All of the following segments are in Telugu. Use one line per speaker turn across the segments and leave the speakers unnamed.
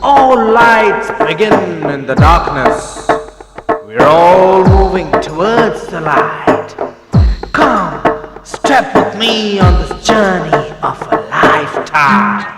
All lights begin in the darkness. We're all moving towards the light. Come, step with me on this journey of a lifetime.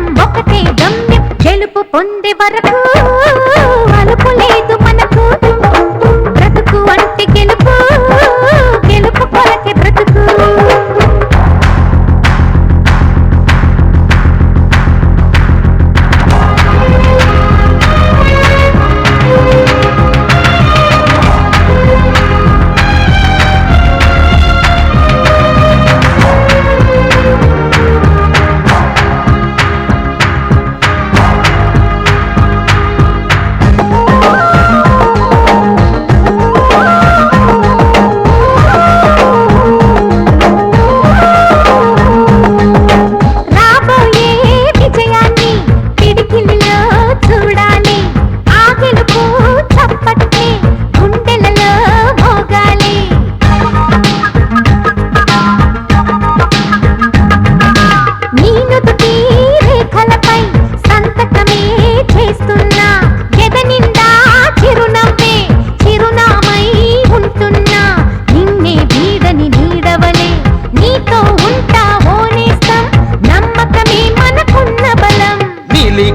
పొందే వరకు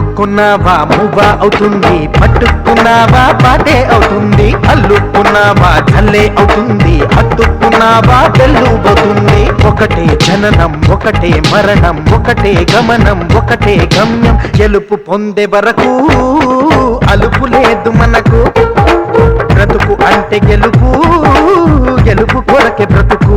అల్లుకున్నావా మువ్వ అవుతుంది. పట్టుకున్నావా? పాటే అవుతుంది. అల్లుకున్నావా? చల్లే అవుతుంది. హత్తుకున్నావా పోతుంది ఒకటే జననం ఒకటే మరణం ఒకటే గమనం ఒకటే గమ్యం. గెలుపు పొందే వరకు అలుపు లేదు మనకు. బ్రతుకు అంటే గెలుపు గెలుపు కొరకే బ్రతుకు.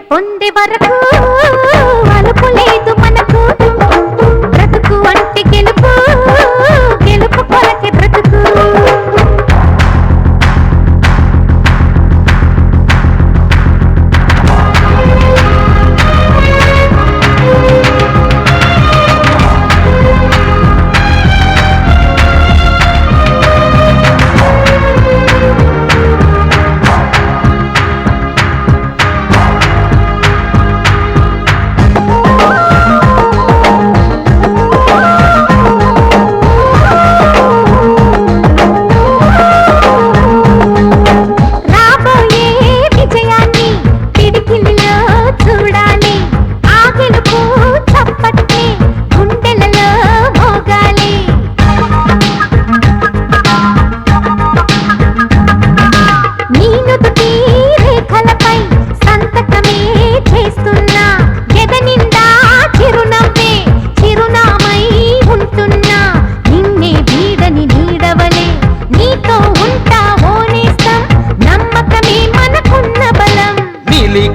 పొంది వరకు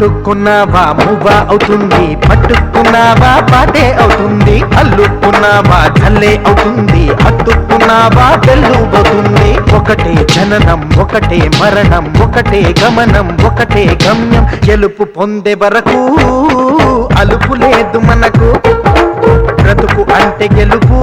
పట్టుకున్నావా? మువ్వ అవుతుంది. పట్టుకున్నావా? పాటే అవుతుంది. అల్లుకున్నావా? చల్లే అవుతుంది. హత్తుకున్నావా? అవుతుంది ఒకటే జననం ఒకటే మరణం ఒకటే గమనం ఒకటే గమ్యం. గెలుపు పొందే వరకు అలుపు లేదు మనకు. బ్రతుకు అంటే గెలుపు.